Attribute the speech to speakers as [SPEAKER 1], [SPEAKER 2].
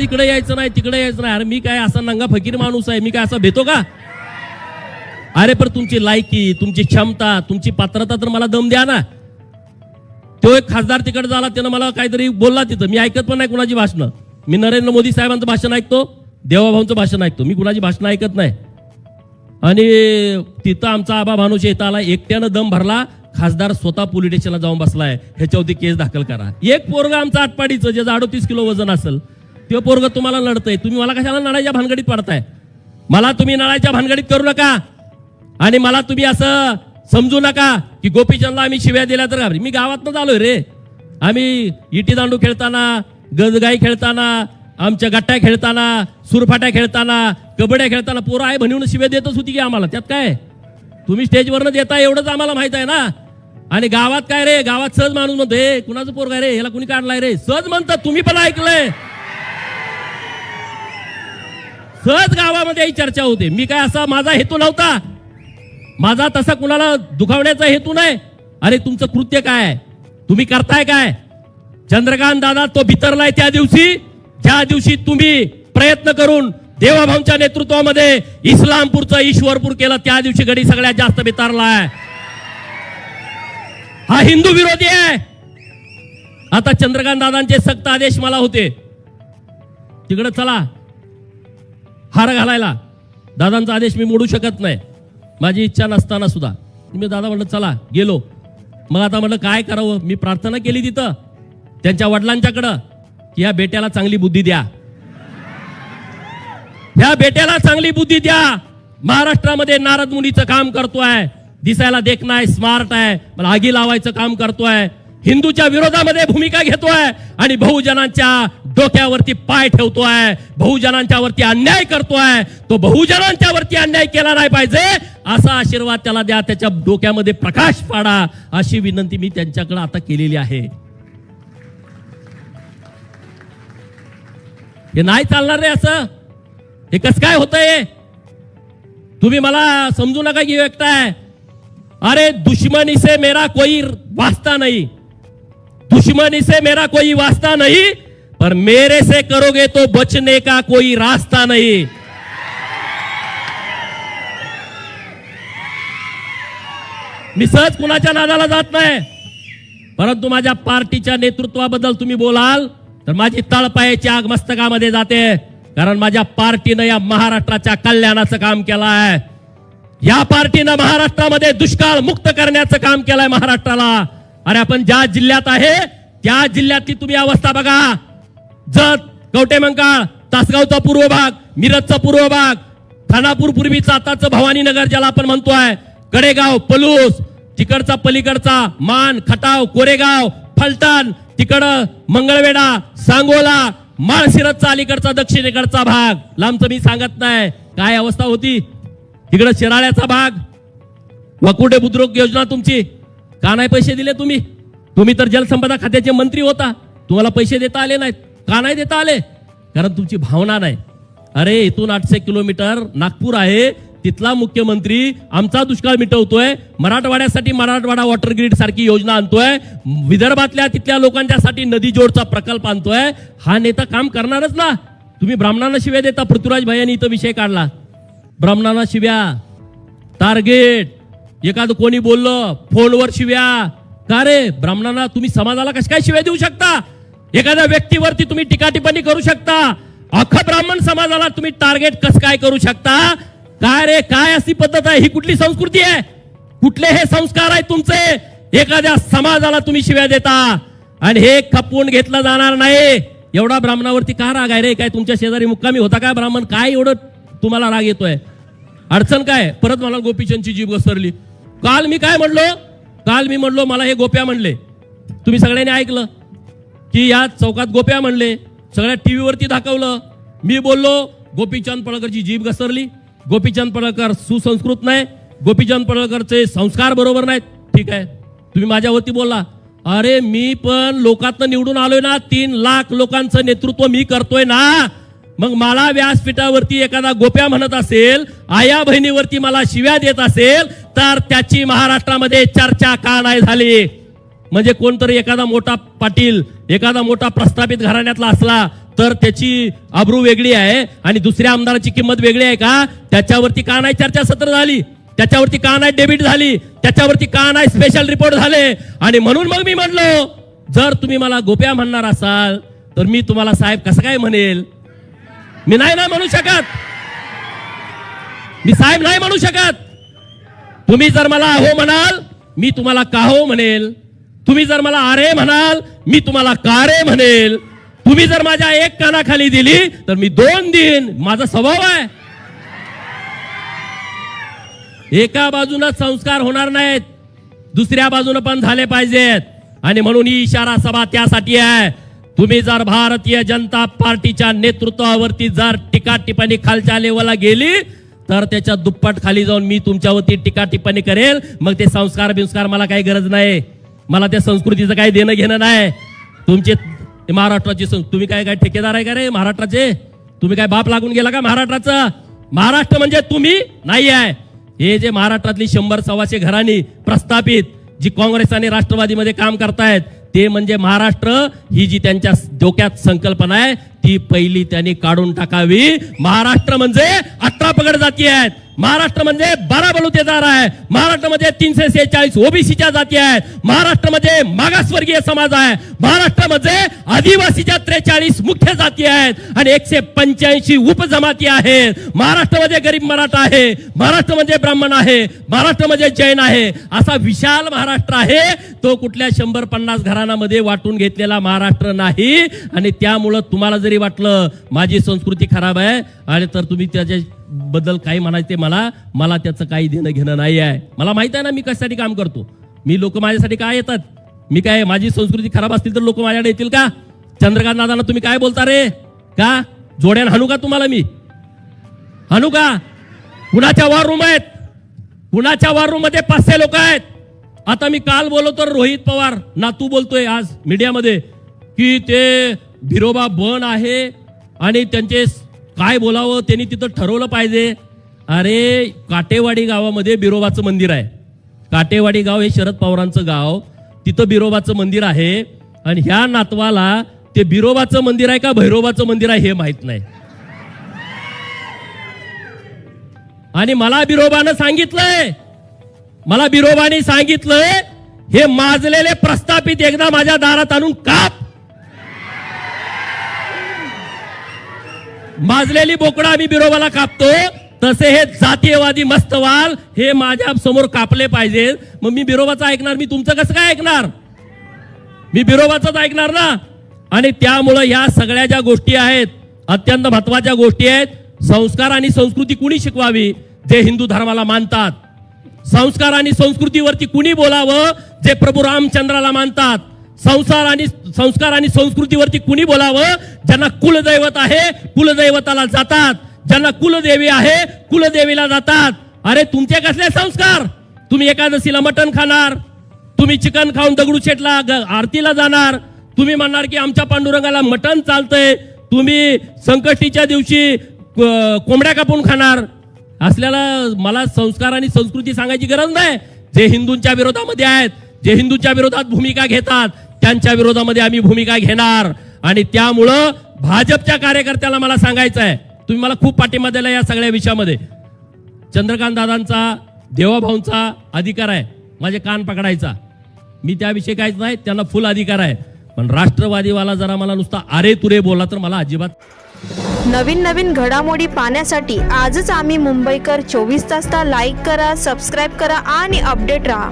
[SPEAKER 1] इकडे यायचं नाही तिकडे यायचं नाही. अरे मी काय असा नंगा फकीर माणूस आहे? मी काय असा भेतो का? अरे पण तुमची लायकी तुमची क्षमता तुमची पात्रता तर मला दम द्या ना. तो एक खासदार तिकडे झाला त्यानं मला काहीतरी बोलला तिथं. मी ऐकत पण नाही कुणाची भाषणं. मी नरेंद्र मोदी साहेबांचं भाषण ऐकतो देवाभाऊंचं भाषण ऐकतो. मी कुणाची भाषणं ऐकत नाही. आणि तिथं आमचा आबा भानुश येता आला एकट्यानं दम भरला. खासदार स्वतः पोलीस स्टेशनला जाऊन बसलाय. ह्याच्यावरती केस दाखल करा. एक पोरगा आमचा आटपाडीचं ज्याचं अडोतीस किलो वजन असेल. ते पोरग तुम्हाला लढतंय. तुम्ही मला कशाला नळाच्या भानगडीत पडताय? मला तुम्ही नळाच्या भानगडीत करू नका. आणि मला तुम्ही असं समजू नका की गोपीचंदला आम्ही शिव्या दिल्या तर घाबरी. मी गावातनंच आलोय रे. आम्ही इटी दांडू खेळताना गजगाई खेळताना आमच्या गट्ट्या खेळताना सुरफाट्या खेळताना कबड्या खेळताना पोरं आहे म्हणून शिव्या देतच होती की आम्हाला. त्यात काय? तुम्ही स्टेजवरनं देता एवढंच आम्हाला माहीत आहे ना? आणि गावात काय रे? गावात सहज माणूस म्हणतो हे कुणाचं पोरग आहे रे? ह्याला कुणी काढलाय रे? सहज म्हणतात. तुम्ही पण ऐकलंय. सहज गावामध्ये ही चर्चा होते. मी काय असा माझा हेतू नव्हता? माझा तसा कुणाला दुखावण्याचा हेतू नाही. अरे तुमचं कृत्य काय तुम्ही करताय काय? चंद्रकांत दादा तो भितरलाय त्या दिवशी. ज्या दिवशी तुम्ही प्रयत्न करून देवाभाऊंच्या नेतृत्वामध्ये इस्लामपूरचं ईश्वरपूर केलं त्या दिवशी गडी सगळ्यात जास्त बितारलाय हा हिंदू विरोधी आहे. आता चंद्रकांत दादांचे सक्त आदेश मला होते. तिकडे चला. हार घालायला. दादांचा आदेश मी मोडू शकत नाही. माझी इच्छा नसताना सुद्धा. मी दादा म्हणलं चला गेलो. मग आता म्हणलं काय करावं? मी प्रार्थना केली तिथं. त्यांच्या वडिलांच्याकडं की या बेट्याला चांगली बुद्धी द्या. ह्या बेट्याला चांगली बुद्धी द्या. महाराष्ट्रामध्ये नारद मुनीचं काम करतोय. दिसायला देखणं स्मार्ट आहे. मला आगी लावायचं काम करतोय. हिंदूच्या विरोधामध्ये भूमिका घेतोय आणि बहुजनांच्या डोक्यावरती पाय ठेवतोय. बहुजनांच्या वरती अन्याय करतोय. तो बहुजनांच्या वरती अन्याय केला नाही पाहिजे असा आशीर्वाद त्याला द्या. त्याच्या डोक्यामध्ये प्रकाश पाडा अशी विनंती मी त्यांच्याकडे आता केलेली आहे. हे नाही चालणार रे असं. हे कस काय होतंय? तुम्ही मला समजू नका की व्यक्त आहे. अरे दुश्मनी से मेरा कोई वास्ता नाही. दुश्मनी से मेरा कोई वास्ता नहीं पर मेरे से करोगे तो बचने का कोई रास्ता नहीं। मी सहज कुणाच्या नादाला जात नाही? परंतु माझ्या पार्टीच्या नेतृत्वाबद्दल तुम्ही बोलाल तर माझी तळपायाची आग मस्तकामध्ये जाते कारण माझ्या पार्टीनं या महाराष्ट्राच्या कल्याणाचं काम केलं आहे. या पार्टीनं महाराष्ट्रामध्ये दुष्काळ मुक्त करण्याचं काम केलंय महाराष्ट्राला. अरे आपण ज्या जिल्ह्यात आहे त्या जिल्ह्यातली तुम्ही अवस्था बघा. जत कवटेमंकाळ तासगावचा पूर्व भाग मिरजचा पूर्व भाग खानापूर पूर्वीचा आताचं भवानीनगर ज्याला आपण म्हणतोय कडेगाव पलूस तिकडचा पलीकडचा मान खटाव कोरेगाव फलटण तिकडं मंगळवेढा सांगोला माळशिरसचा अलीकडचा दक्षिणेकडचा भाग. लांबचं मी सांगत नाही. काय अवस्था होती? तिकडं शिराळ्याचा भाग. वकुडे बुद्रुक योजना तुमची? का नाही पैसे दिले तुम्ही? तुम्ही तर जलसंपदा खात्याचे मंत्री होता. तुम्हाला पैसे देता आले नाहीत. का नाही देता आले? कारण तुमची भावना नाही. अरे इथून आठशे किलोमीटर नागपूर आहे. तिथला मुख्यमंत्री आमचा दुष्काळ मिटवतोय. मराठवाड्यासाठी मराठवाडा वॉटर ग्रीड सारखी योजना आणतोय. विदर्भातल्या तिथल्या लोकांच्यासाठी नदी जोडचा प्रकल्प आणतोय. हा नेता काम करणारच ना. तुम्ही ब्राह्मणांना शिव्या देता. पृथ्वीराज भाई यांनी इथं विषय काढला. ब्राह्मणांना शिव्या. टार्गेट एखादं कोणी बोललं फोनवर शिव्या. का रे ब्राह्मणांना तुम्ही समाजाला कशा काय शिव्या देऊ शकता? एखाद्या व्यक्तीवरती तुम्ही टीका टिप्पणी करू शकता. अख्खा ब्राह्मण समाजाला तुम्ही टार्गेट कसं काय करू शकता? काय रे काय अशी पद्धत आहे? ही कुठली संस्कृती आहे? कुठले हे संस्कार आहेत तुमचे? एखाद्या समाजाला तुम्ही शिव्या देता. आणि हे खपवून घेतलं जाणार नाही. एवढा ब्राह्मणावरती का राग आहे रे? काय तुमच्या शेजारी मुक्कामी होता काय ब्राह्मण? काय एवढं तुम्हाला राग येतोय? अडचण काय? परत मला गोपीचंदची जीभ घसरली. काल मी काय म्हणलो? काल मी म्हणलो मला हे गोप्या म्हणले. तुम्ही सगळ्यांनी ऐकलं की या चौकात गोप्या म्हणले. सगळ्या टीव्हीवरती दाखवलं. मी बोललो गोपीचंद पडळकरची जीभ घसरली. गोपीचंद पडळकर सुसंस्कृत नाही. गोपीचंद पडळकरचे संस्कार बरोबर नाहीत. ठीक आहे. तुम्ही माझ्यावरती बोलला अरे मी पण लोकातनं निवडून आलोय ना. तीन लाख लोकांचं नेतृत्व मी करतोय ना. मग मला व्यासपीठावरती एखादा गोप्या म्हणत असेल आया बहिणीवरती मला शिव्या देत असेल तर त्याची महाराष्ट्रामध्ये चर्चा का नाही झाली? म्हणजे कोणतरी एखादा मोठा पाटील एखादा मोठा प्रस्थापित घराण्यातला असला तर त्याची अब्रू वेगळी आहे आणि दुसऱ्या आमदाराची किंमत वेगळी आहे का? त्याच्यावरती का नाही चर्चा सत्र झाली? त्याच्यावरती का नाही डेबिट झाली? त्याच्यावरती का नाही स्पेशल रिपोर्ट झाले? आणि म्हणून मग मी म्हणलो जर तुम्ही मला गोप्या म्हणणार असाल तर मी तुम्हाला साहेब कसं काय म्हणेल? मी नाही नाही म्हणू शकत. मी साहेब नाही म्हणू शकत. तुम्ही जर मला अहो म्हणाल मी तुम्हाला का हो म्हणेल. तुम्ही जर मला अरे म्हणाल मी तुम्हाला का रे म्हणेल. तुम्ही जर माझ्या एक कानाखाली दिली तर मी दोन दिन माझा स्वभाव आहे. एका बाजूनं संस्कार होणार नाहीत दुसऱ्या बाजूनं पण झाले पाहिजेत. आणि म्हणून ही इशारा सभा त्यासाठी आहे. तुम्ही जर भारतीय जनता पार्टीच्या नेतृत्वावरती जर टीका टिप्पणी खालच्या लेवलला गेली तर त्याच्या दुप्पट खाली जाऊन मी तुमच्यावरती टीका टिप्पणी करेल. मग ते संस्कार बिंस्कार मला काही गरज नाही. मला त्या संस्कृतीचं काही देणं घेणं नाही. तुमचे महाराष्ट्राचे महाराष्ट्राची सं- तुम्ही काय काय ठेकेदार आहे का रे महाराष्ट्राचे? तुम्ही काय बाप लागून गेला का महाराष्ट्राचं? महाराष्ट्र म्हणजे तुम्ही नाही आहे. हे जे महाराष्ट्रातली शंभर सव्वाशे घराणी प्रस्थापित जी काँग्रेस आणि राष्ट्रवादीमध्ये काम करतायत ते म्हणजे महाराष्ट्र ही जी त्यांच्या डोक्यात संकल्पना आहे ती पहिली त्यांनी काढून टाकावी. महाराष्ट्र म्हणजे अठरा पगड जाती आहेत. महाराष्ट्र म्हणजे बारा बलुतेदार आहे. महाराष्ट्रामध्ये तीनशे सेहेचाळीस ओबीसीच्या जाती आहेत. महाराष्ट्रामध्ये मागासवर्गीय समाज आहे. महाराष्ट्रामध्ये आदिवासीच्या त्रेचाळीस मुख्य जाती आहेत आणि एकशे पंच्याऐंशी उपजमाती आहेत. महाराष्ट्रामध्ये गरीब मराठा आहे. महाराष्ट्रामध्ये ब्राह्मण आहे. महाराष्ट्रामध्ये जैन आहे. असा विशाल महाराष्ट्र आहे. तो कुठल्या शंभर पन्नास घराण्यामध्ये वाटून घेतलेला महाराष्ट्र नाही. आणि त्यामुळं तुम्हाला जरी वाटलं माझी संस्कृती खराब आहे. आणि तर तुम्ही त्याच्या बद्दल काही म्हणायचे मला मला त्याचं काही देणं घेणं नाही आहे मला माहीत आहे ना मी कशासाठी काम करतो. मी लोक माझ्यासाठी काय येतात? मी काय माझी संस्कृती खराब असतील तर लोक माझ्याकडे येतील का? चंद्रकांत दादांना तुम्ही काय बोलता रे? का? जोड्यान हाणू का तुम्हाला मी? हाणू का? कुणाच्या वॉर रूम आहेत? कुणाच्या वॉर रूममध्ये पाचशे लोक आहेत? आता मी काल बोलवतो रोहित पवार ना तू बोलतोय आज मीडियामध्ये की ते भिरोबा बन आहे आणि त्यांचे काय बोलावं त्यांनी तिथं ठरवलं पाहिजे. अरे काटेवाडी गावामध्ये बिरोबाचं मंदिर आहे. काटेवाडी गाव हे शरद पवारांचं गाव. तिथं बिरोबाचं मंदिर आहे. आणि ह्या नातवाला ते बिरोबाचं मंदिर आहे का भैरोबाचं मंदिर आहे हे माहीत नाही. आणि मला बिरोबानं सांगितलंय. मला बिरोबाने सांगितलंय हे माजलेले प्रस्थापित एकदा माझ्या दारात आणून काप. माजलेली बोकडा आम्ही बिरोबाला कापतो. तसे हे जातीयवादी मस्तवाल हे माझ्यासमोर कापले पाहिजेत मग मी बिरोबाचं ऐकणार मी तुमचं कसं काय ऐकणार? मी बिरोबाचंच ऐकणार ना? आणि त्यामुळं या सगळ्या ज्या गोष्टी आहेत अत्यंत महत्त्वाच्या गोष्टी आहेत संस्कार आणि संस्कृती कुणी शिकवावी? जे हिंदू धर्माला मानतात. संस्कार आणि संस्कृतीवरती कुणी बोलावं? जे प्रभू रामचंद्राला मानतात. संसार आणि संस्कार आणि संस्कृतीवरती कुणी बोलावं? ज्यांना कुलदैवत आहे कुलदैवताला जातात. ज्यांना कुलदेवी आहे कुलदेवीला जातात. अरे तुमचे कसले संस्कार? तुम्ही एकादशीला मटण खाणार. तुम्ही चिकन खाऊन दगडूशेठला ग- आरतीला जाणार. तुम्ही म्हणणार की आमच्या पांडुरंगाला मटण चालतंय. तुम्ही संकष्टीच्या दिवशी कोंबड्या कापून खाणार. असल्याला मला संस्कार आणि संस्कृती सांगायची गरज नाही. जे हिंदूंच्या विरोधामध्ये आहेत जे हिंदूंच्या विरोधात भूमिका घेतात त्यांच्या विरोधामध्ये आम्ही भूमिका घेणार. आणि त्यामुळं भाजपच्या कार्यकर्त्याला मला सांगायचं आहे तुम्ही मला खूप पाठिंबा दिला या सगळ्या विषयामध्ये. चंद्रकांत दादांचा देवाभाऊंचा अधिकार आहे माझे कान पकडायचा. मी त्याविषयी काहीच नाही त्यांना फुल अधिकार आहे. पण राष्ट्रवादीवाला जरा मला नुसता अरे तुरे बोलला तर मला अजिबात
[SPEAKER 2] नवीन नवीन घडामोडी पाहण्यासाठी आजच आम्ही मुंबईकर चोवीस तासला लाईक करा सबस्क्राईब करा आणि अपडेट राहा.